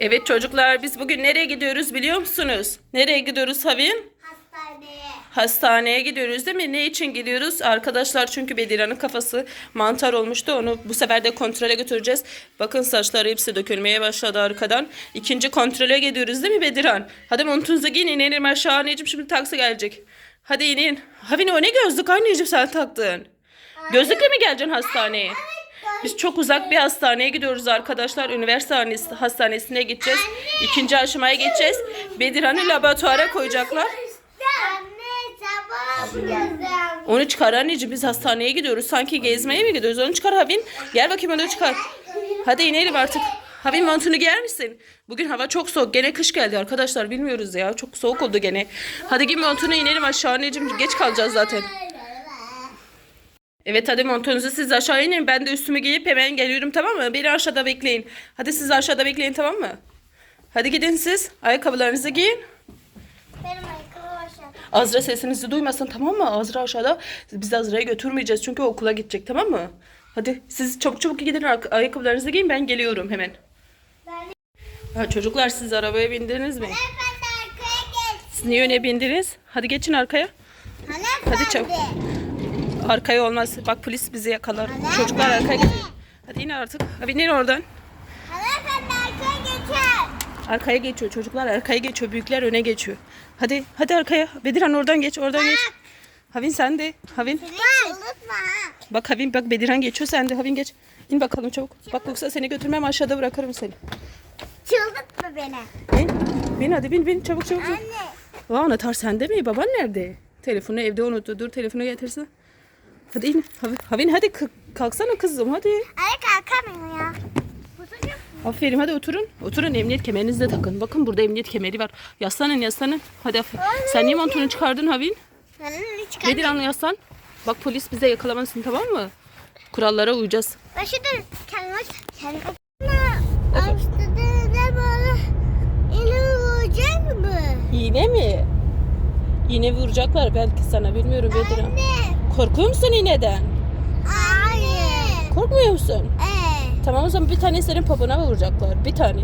Evet çocuklar biz bugün nereye gidiyoruz biliyor musunuz? Nereye gidiyoruz Havin? Hastaneye. Hastaneye gidiyoruz değil mi? Ne için gidiyoruz? Arkadaşlar çünkü Bedira'nın kafası mantar olmuştu. Onu bu sefer de kontrole götüreceğiz. Bakın saçları hepsi dökülmeye başladı arkadan. İkinci kontrole gidiyoruz değil mi Bediran? Hadi montunuzu giyin inelim aşağı anneciğim şimdi taksi gelecek. Hadi inin. Havin o ne gözlük anneciğim sen taktın? Gözlükle mi geleceksin hastaneye? Biz çok uzak bir hastaneye gidiyoruz arkadaşlar. Üniversite hastanesine gideceğiz. İkinci aşamaya geçeceğiz. Bediran'ı laboratuvara koyacaklar. Onu çıkar anneciğim biz hastaneye gidiyoruz. Sanki gezmeye mi gidiyoruz? Onu çıkar Havin. Gel bakayım onu çıkar. Hadi inelim artık. Havin montunu giyer misin? Bugün hava çok soğuk. Gene kış geldi arkadaşlar. Bilmiyoruz ya. Çok soğuk oldu gene. Hadi giy montunu inelim aşağı anneciğim. Geç kalacağız zaten. Evet hadi montunuzu siz aşağı inin. Ben de üstümü giyip hemen geliyorum tamam mı? Beni aşağıda bekleyin. Hadi siz aşağıda bekleyin tamam mı? Hadi gidin siz. Ayakkabılarınızı giyin. Benim ayakkabı başladı. Azra sesinizi duymasın tamam mı? Azra aşağıda. Biz Azra'yı götürmeyeceğiz çünkü okula gidecek tamam mı? Hadi siz çabuk çabuk gidin ay- ayakkabılarınızı giyin ben geliyorum hemen. Ben Ha, çocuklar siz arabaya bindiniz mi? Hanımefendi arkaya geç. Siz niye öne bindiniz? Hadi geçin arkaya. Hanımefendi. Hadi çabuk. Arkaya olmaz. Bak polis bizi yakalar. Çocuklar arkaya gidin. Hadi in artık. Hadi inin oradan. Arkaya geçer. Arkaya geçiyor çocuklar arkaya geçiyor. Büyükler öne geçiyor. Hadi hadi arkaya. Bediran oradan geç oradan geç. Havin sen de. Havin. Bak. Havin bak Bediran geçiyor sen de Havin geç. İn bakalım çabuk. Bak yoksa seni götürmem aşağıda bırakırım seni. Çıldırtma beni. Bin. Bin hadi bin bin çabuk çabuk. Anne. Aa anahtar sende mi? Baban nerede? Telefonu evde unuttu. Dur telefonu getirsin. Hadi in. Havin, hadi kalksana kızım hadi. Ay kalkamıyor ya. Aferin hadi oturun. Oturun emniyet kemerinizi de takın. Bakın burada emniyet kemeri var. Yaslanın yaslanın. Hadi aferin. Sen niye montunu çıkardın Havin? Çıkar. Bediran'la yaslan. Bak polis bize yakalamasın tamam mı? Kurallara uyacağız. Ben şimdi kendime Açtığında böyle elimi vuracak mı? Yine mi? Yine vuracaklar belki sana bilmiyorum Bediran. Anne. Korkuyor musun iğneden? Hayır. Korkmuyor musun? Ee, Tamam o zaman bir tane senin papına vuracaklar. Bir tane.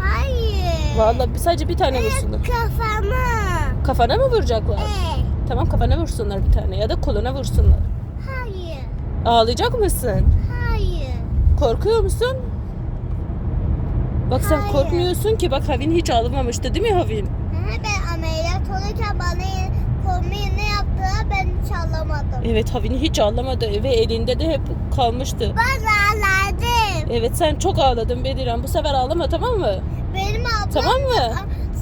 hayır. Vallahi sadece bir tane vursunlar. Kafama. Kafana mı vuracaklar? Ee, Tamam kafana vursunlar bir tane ya da koluna vursunlar. hayır. Ağlayacak mısın? Hayır. Korkuyor musun? Bak sen Hayır. korkmuyorsun ki. Bak Havin hiç ağlamamıştı değil mi Havin? Hı, Ben ameliyat olurken bana kolunu ne yaptılar ben hiç anlamadım. Evet Havin hiç ağlamadı ve elinde de hep kalmıştı. Ben ağladım. Evet sen çok ağladın Bediran. Bu sefer ağlama tamam mı? Benim ablam Tamam mı? da,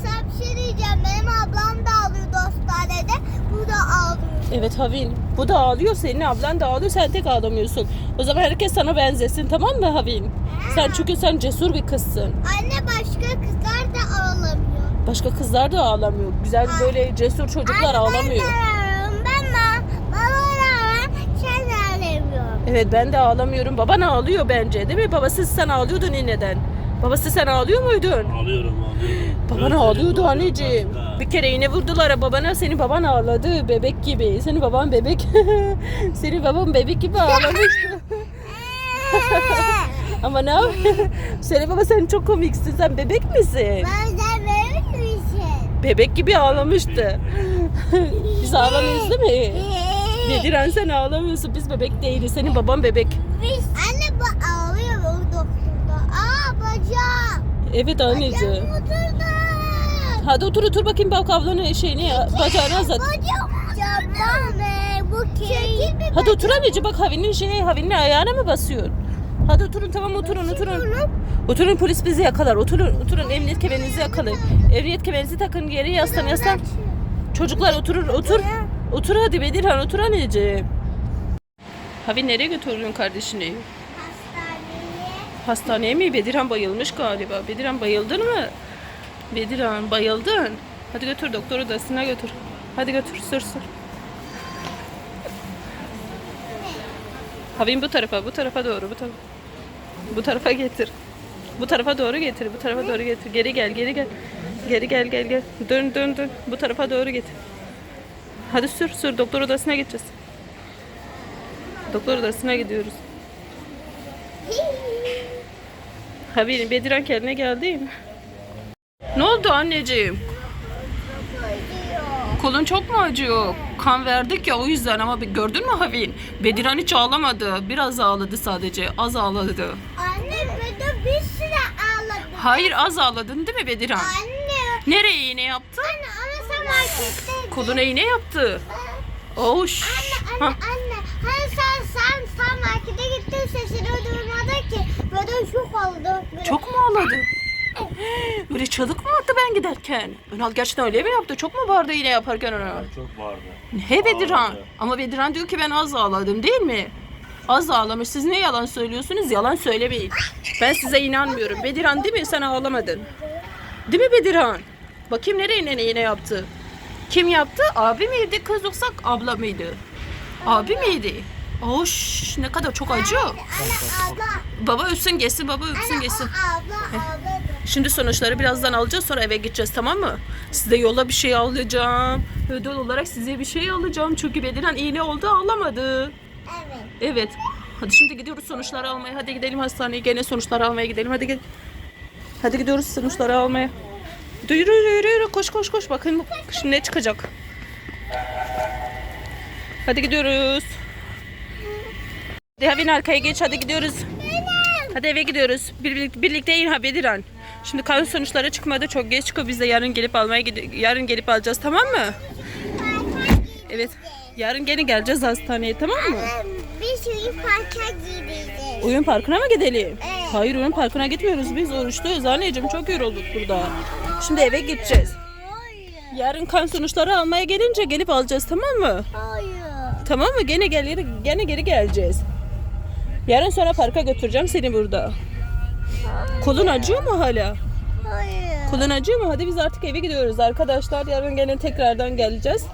sana bir şey diyeceğim. Benim ablam da ağlıyordu hastanede. Bu da ağlıyor. Evet Havin. Bu da ağlıyor. Senin ablan da ağlıyor. Sen tek ağlamıyorsun. O zaman herkes sana benzesin tamam mı Havin? Sen çünkü sen cesur bir kızsın. Anne başka kızlar da ağlamıyor. Başka kızlar da ağlamıyor. Güzel böyle cesur çocuklar ağlamıyor. Ben de ağlıyorum. Ben ma baba sen ağlamıyorsun. Evet ben de ağlamıyorum. Baban ağlıyor bence değil mi? Babası sen ağlıyordun neden? Babası sen ağlıyor muydun? Ağlıyorum ağlıyorum. Baban Gözlerim ağlıyordu ağlıyor anneciğim. kanka. Bir kere iğne vurdular babana. Senin baban ağladı bebek gibi. Senin baban bebek. Senin baban bebek gibi ağlamıştı. Ama ne yap- Senin baba sen çok komiksin. Sen bebek misin? ben? Bebek gibi ağlamıştı. Biz ağlamıyoruz değil mi? Bediren sen ağlamıyorsun. Biz bebek değiliz. Senin baban bebek. Biz... Anne bu ağlıyor o doktorda. Aa bacağım. Evet anneciğim. Hadi otur otur bakayım bak ablanın şeyini bacağını azat. Hadi otur anneciğim bak Havin'in şeyi Havin'in ayağına mı basıyor? Hadi oturun tamam oturun oturun. Oturun polis bizi yakalar. Oturun oturun emniyet kemerinizi yakalayın. Emniyet kemerinizi takın geri yaslan yaslan. Çocuklar oturur otur. Otur hadi Bedirhan otur anneciğim. Havin nereye götürüyorsun kardeşini? Hastaneye. Hastaneye mi? Bedirhan bayılmış galiba. Bedirhan bayıldın mı? Bedirhan bayıldın. Hadi götür doktor odasına götür. Hadi götür sür sür. Havin bu tarafa, bu tarafa doğru, bu tarafa. Bu tarafa getir. Bu tarafa doğru getir, bu tarafa doğru getir. Geri gel, geri gel. Geri gel, gel, gel. Dön, dön, dön. Bu tarafa doğru getir. Hadi sür, sür. Doktor odasına gideceğiz. Doktor odasına gidiyoruz. Havin, Bediran kendine geldi mi? Ne oldu anneciğim? Kolun çok mu acıyor? Kan verdik ya o yüzden ama bir- gördün mü Havin? Bediran hiç ağlamadı. Biraz ağladı sadece. Az ağladı. Anne burada bir sürü ağladı. Hayır az ağladın değil mi Bediran? Anne. Nereye iğne yaptı? Anne ama sen markette. Koluna iğne yaptı. Oş. Anne Ha, anne anne. Hani sen sen sen markete gittin sesini duymadı ki. Böyle şok oldu. Böyle. Çok mu ağladı? Böyle çığlık mı attı ben giderken? Önal gerçekten öyle mi yaptı? Çok mu bağırdı iğne yaparken ona? Çok vardı. He Bediran. Ama Bediran diyor ki ben az ağladım değil mi? Az ağlamış. Siz ne yalan söylüyorsunuz? Yalan söylemeyin. Ben size inanmıyorum. Bediran değil mi? Sen ağlamadın. Değil mi Bediran? Bakayım nereye nene iğne yaptı? Kim yaptı? Abi miydi kız yoksa abla mıydı? Abi miydi? Oş ne kadar çok acı. Abla. Baba öpsün geçsin, baba öpsün geçsin. o abla abla. Şimdi sonuçları birazdan alacağız sonra eve gideceğiz tamam mı? Size yola bir şey alacağım. Ödül olarak size bir şey alacağım. Çünkü Bediran iğne oldu ağlamadı. Evet. Evet. Hadi şimdi gidiyoruz sonuçları almaya. Hadi gidelim hastaneye. Gene sonuçları almaya gidelim. Hadi gel. Hadi gidiyoruz sonuçları almaya. Yürü yürü yürü. Koş koş koş. Bakın şimdi ne çıkacak. Hadi gidiyoruz. Hadi Havin arkaya geç. Hadi gidiyoruz. Hadi eve gidiyoruz. Bir, birlikte, birlikte in ha Bediran. Şimdi kan sonuçları çıkmadı. Çok geç çıkıyor. Biz de yarın gelip almaya yarın gelip alacağız tamam mı? Evet. Yarın gene geleceğiz hastaneye tamam mı? Bir sürü parça giydirdi. Oyun parkına mı gidelim? Evet. Hayır oyun parkına gitmiyoruz biz oruçluyuz anneciğim çok yorulduk burada. Şimdi eve gideceğiz. Hayır. Yarın kan sonuçları almaya gelince gelip alacağız tamam mı? Hayır. Tamam mı? Gene geri gene geri geleceğiz. Yarın sonra parka götüreceğim seni burada. Kolun acıyor mu hala? Hayır. Kolun acıyor mu? Hadi biz artık eve gidiyoruz arkadaşlar. Yarın gene tekrardan geleceğiz.